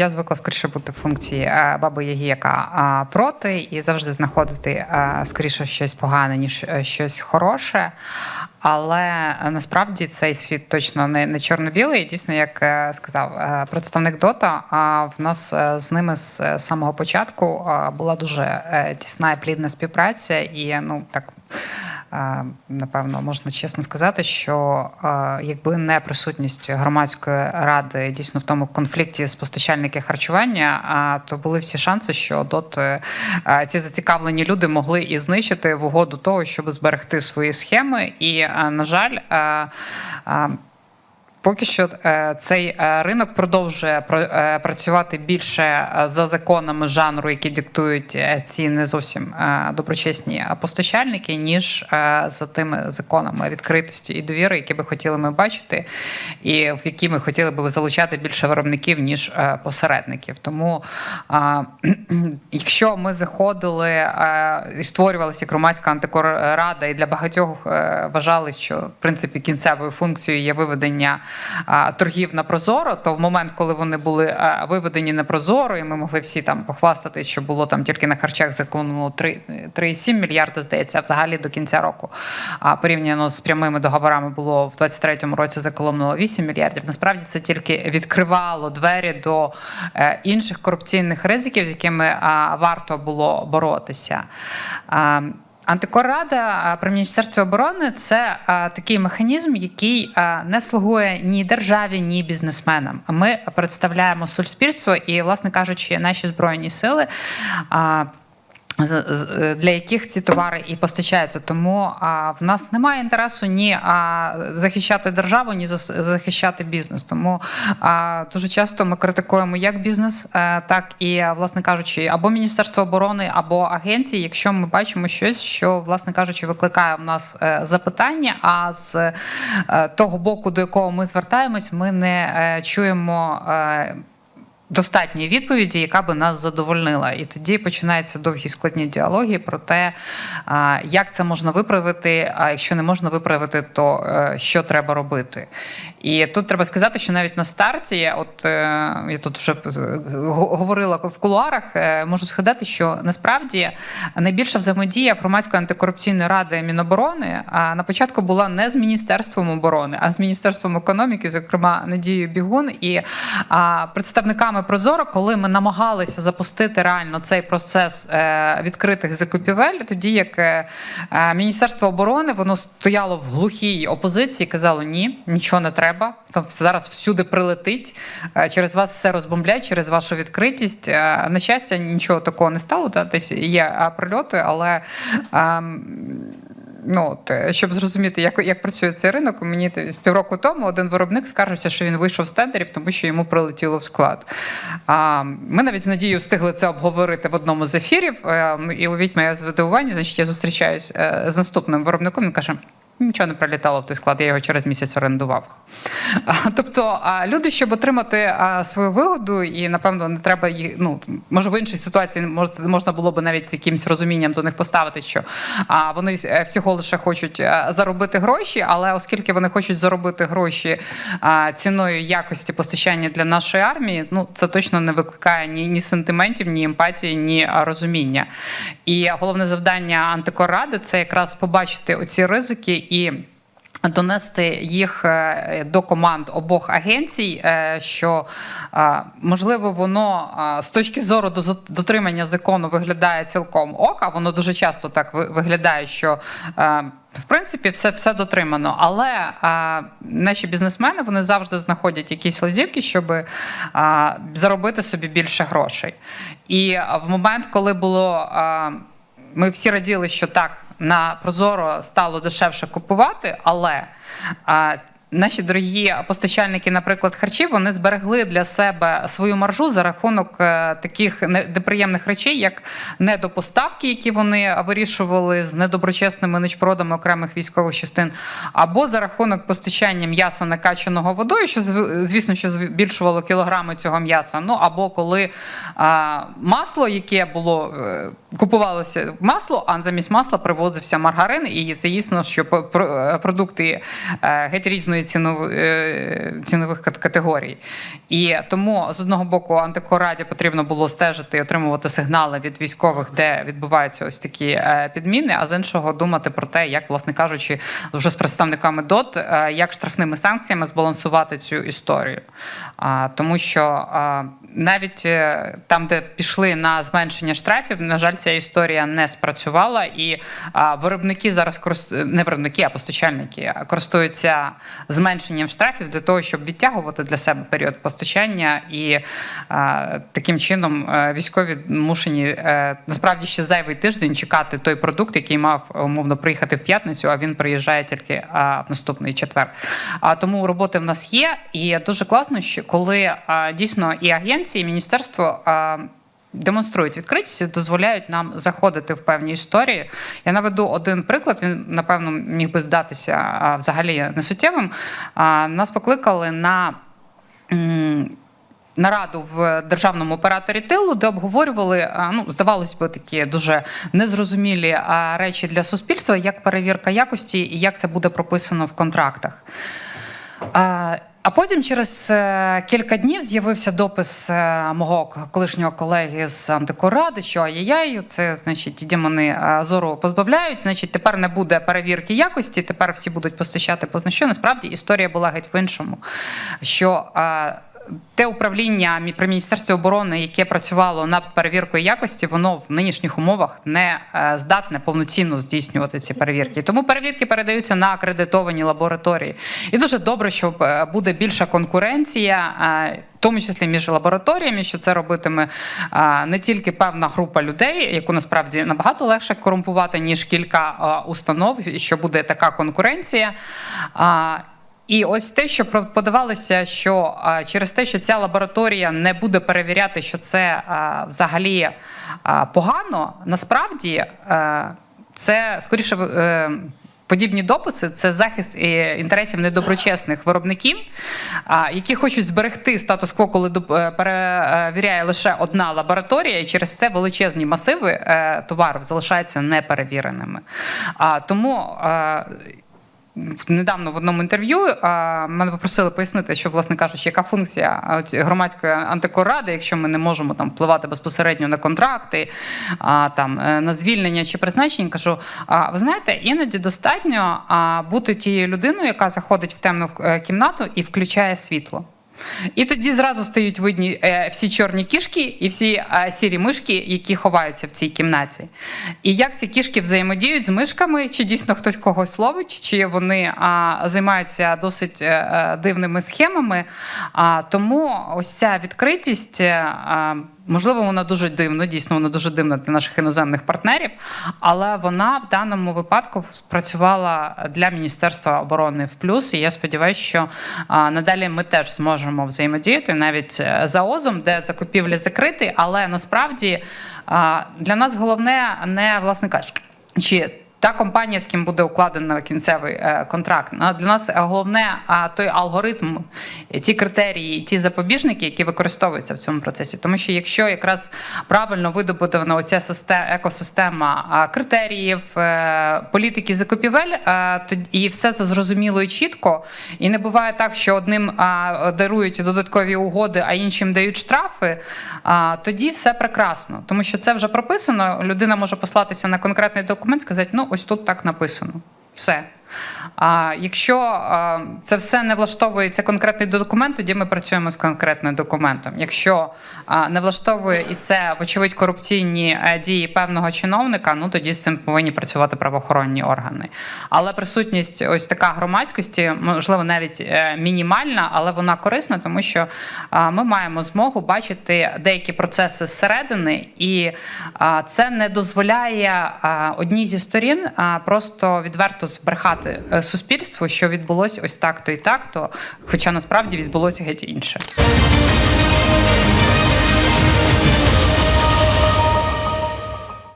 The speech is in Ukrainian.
я звикла скоріше бути в функції е, баби яка е, проти, і завжди знаходити е, скоріше щось погане, ніж щось хороше. Але насправді цей світ точно не, не чорно-білий. Дійсно, як сказав представник Дота, в нас з ними з самого початку була дуже тісна і плідна співпраця, і ну так. Напевно, можна чесно сказати, що якби не присутність громадської ради дійсно в тому конфлікті з постачальники харчування, то були всі шанси, що дот е, ці зацікавлені люди могли і знищити в угоду того, щоб зберегти свої схеми. І, на жаль, Поки що е, цей е, ринок продовжує про- е, працювати більше за законами жанру, які диктують ці не зовсім доброчесні постачальники, ніж за тими законами відкритості і довіри, які би хотіли ми бачити, і в які ми хотіли би залучати більше виробників ніж посередників. Тому якщо ми заходили і створювалася громадська антикоррада, і для багатьох вважали, що в принципі кінцевою функцією є виведення торгів на Прозоро, то в момент, коли вони були виведені на Прозоро, і ми могли всі там похвастати, що було там тільки на харчах заклонуло 3 3,7 мільярда, здається, взагалі до кінця року. А порівняно з прямими договорами було в 23-му році заколомнуло 8 мільярдів. Насправді це тільки відкривало двері до е, інших корупційних ризиків, з якими варто було боротися. Антикоррада при міністерстві оборони це а, такий механізм, який а, не слугує ні державі, ні бізнесменам. Ми представляємо суспільство і, власне кажучи, наші збройні сили. А, для яких ці товари і постачаються. Тому а, в нас немає інтересу ні а, захищати державу, ні захищати бізнес. Тому а, дуже часто ми критикуємо як бізнес, е, так і, власне кажучи, або Міністерство оборони, або агенції, якщо ми бачимо щось, що, власне кажучи, викликає в нас е, запитання. А з е, того боку, до якого ми звертаємось, ми не е, чуємо. Е, достатньої відповіді, яка би нас задовольнила. І тоді починаються довгі складні діалоги про те, як це можна виправити. А якщо не можна виправити, то е, що треба робити. І тут треба сказати, що навіть на старті, от е, я тут вже говорила в кулуарах, е, можу згадати, що насправді найбільша взаємодія громадської антикорупційної ради Міноборони на початку була не з міністерством оборони, а з міністерством економіки, зокрема Надією Бігун і а, представниками Прозоро, коли ми намагалися запустити реально цей процес е, відкритих закупівель, тоді як е, е, Міністерство оборони воно стояло в глухій опозиції, казало ні, нічого не треба. Там зараз всюди прилетить. Через вас все розбомблять, через вашу відкритість. На щастя, нічого такого не стало. Та десь є прильоти, але. Ем, Ну, от, е, щоб зрозуміти, як, як працює цей ринок, мені з півроку тому один виробник скаржився, що він вийшов з тендерів, тому що йому прилетіло в склад. А, ми навіть з Надією встигли це обговорити в одному з ефірів. е, І увіть моє здивування, значить, я зустрічаюсь е, з наступним виробником. Він каже: нічого не прилітало в той склад, я його через місяць орендував. Тобто, люди, щоб отримати свою вигоду, і напевно не треба їх. Ну може в іншій ситуації мож- можна було б навіть з якимось розумінням до них поставити, що вони е, всього лише хочуть е, заробити гроші, але оскільки вони хочуть заробити гроші ціною якості постачання для нашої армії, ну це точно не викликає ні, ні сентиментів, ні емпатії, ні розуміння. І головне завдання антикорради це якраз побачити оці ризики і. Донести їх е, до команд обох агенцій, е, що е, можливо воно з точки зору дотримання закону виглядає цілком ок, а воно дуже часто так виглядає, що в принципі все, все дотримано. Але е, наші бізнесмени вони завжди знаходять якісь лазівки, щоб е, заробити собі більше грошей. І в момент, коли було е, ми всі раділи, що так на Прозоро стало дешевше купувати, але наші дорогі постачальники, наприклад, харчів, вони зберегли для себе свою маржу за рахунок е, таких неприємних речей, як недопоставки, які вони вирішували з недоброчесними ничпродами окремих військових частин, або за рахунок постачання м'яса накачаного водою, що звісно, що збільшувало кілограми цього м'яса. Ну або коли а, масло, яке було. е, Купувалося масло, а замість масла привозився маргарин, і звісно, що по- про- е, продукти е, геть різної цінової е, цінових категорій. І тому з одного боку антикораді потрібно було стежити і отримувати сигнали від військових, де відбуваються ось такі е, підміни. А з іншого думати про те, як, власне кажучи, вже з представниками ДОТ, е, як штрафними санкціями збалансувати цю історію. Тому що навіть там, де пішли на зменшення штрафів, на жаль, ця історія не спрацювала, і виробники зараз корист... не виробники, а постачальники користуються зменшенням штрафів для того, щоб відтягувати для себе період постачання, і а, таким чином е, військові мушені е, насправді ще зайвий тиждень чекати той продукт, який мав умовно приїхати в п'ятницю, а він приїжджає тільки в наступний четвер. А тому роботи в нас є, і дуже класно, що коли дійсно і агенції, і міністерство. Демонструють відкритість і дозволяють нам заходити в певні історії. Я наведу один приклад. Він напевно міг би здатися взагалі несуттєвим. Нас покликали на нараду в державному операторі тилу, де обговорювали, ну здавалось би, такі дуже незрозумілі речі для суспільства, як перевірка якості і як це буде прописано в контрактах. А, потім через е, кілька днів з'явився допис е, мого колишнього колеги з антикоради, що ай-яй-яй, це значить демони е, зору позбавляють. Значить, тепер не буде перевірки якості, тепер всі будуть постачати позна що. Насправді історія була геть в іншому. Що те управління мі- при міністерстві оборони, яке працювало над перевіркою якості, воно в нинішніх умовах не е, здатне повноцінно здійснювати ці перевірки. Тому перевірки передаються на акредитовані лабораторії. І дуже добре, що е, буде більша конкуренція. е, В тому числі між лабораторіями, що це робитиме не тільки певна група людей, яку насправді набагато легше корумпувати, ніж кілька установ, що буде така конкуренція. І ось те, що подавалося, що через те, що ця лабораторія не буде перевіряти, що це взагалі погано, насправді це скоріше. е, Подібні дописи це захист е, інтересів недоброчесних виробників, які хочуть зберегти статус-кво, коли е, перевіряє лише одна лабораторія, і через це величезні масиви е, товарів залишаються неперевіреними. Тому е, Недавно в одному інтерв'ю мене попросили пояснити, що, власне кажучи, яка функція громадської антикоради, якщо ми не можемо там впливати безпосередньо на контракти, а, там е, на звільнення чи призначення. Кажу, а ви знаєте, іноді достатньо бути тією людиною, яка заходить в темну е, кімнату і включає світло. І тоді зразу стають видні е, всі чорні кішки і всі е, сірі мишки, які ховаються в цій кімнаті. І як ці кішки взаємодіють з мишками, чи дійсно хтось когось ловить, чи вони займаються досить е, дивними схемами. Тому ось ця відкритість. Можливо, вона дуже дивна, дійсно вона дуже дивна для наших іноземних партнерів, але вона в даному випадку спрацювала для Міністерства оборони в плюс. І я сподіваюся, що надалі ми теж зможемо взаємодіяти навіть е, за ОЗом, де закупівлі закриті, але насправді для нас головне не власне кажучи, чи та компанія, з ким буде укладено кінцевий е, контракт. Для нас головне той алгоритм, і ті критерії, ті запобіжники, які використовуються в цьому процесі. Тому що якщо якраз правильно видобудована оця система, екосистема критеріїв, е, політики закупівель, е, і все це зрозуміло і чітко, і не буває так, що одним дарують додаткові угоди, а іншим дають штрафи, тоді все прекрасно. Тому що це вже прописано. Людина може послатися на конкретний документ, сказати, ну ось тут так написано. Все. А якщо це все не влаштовується конкретний документ, тоді ми працюємо з конкретним документом. Якщо не влаштовує і це, вочевидь, корупційні е, дії певного чиновника, ну тоді з цим повинні працювати правоохоронні органи. Але присутність ось така громадськості, можливо, навіть е, мінімальна, але вона корисна, тому що ми маємо змогу бачити деякі процеси зсередини, і це не дозволяє одній зі сторін просто відверто збрехати е, суспільству, що відбулося ось так-то і так-то, хоча насправді відбулося геть інше.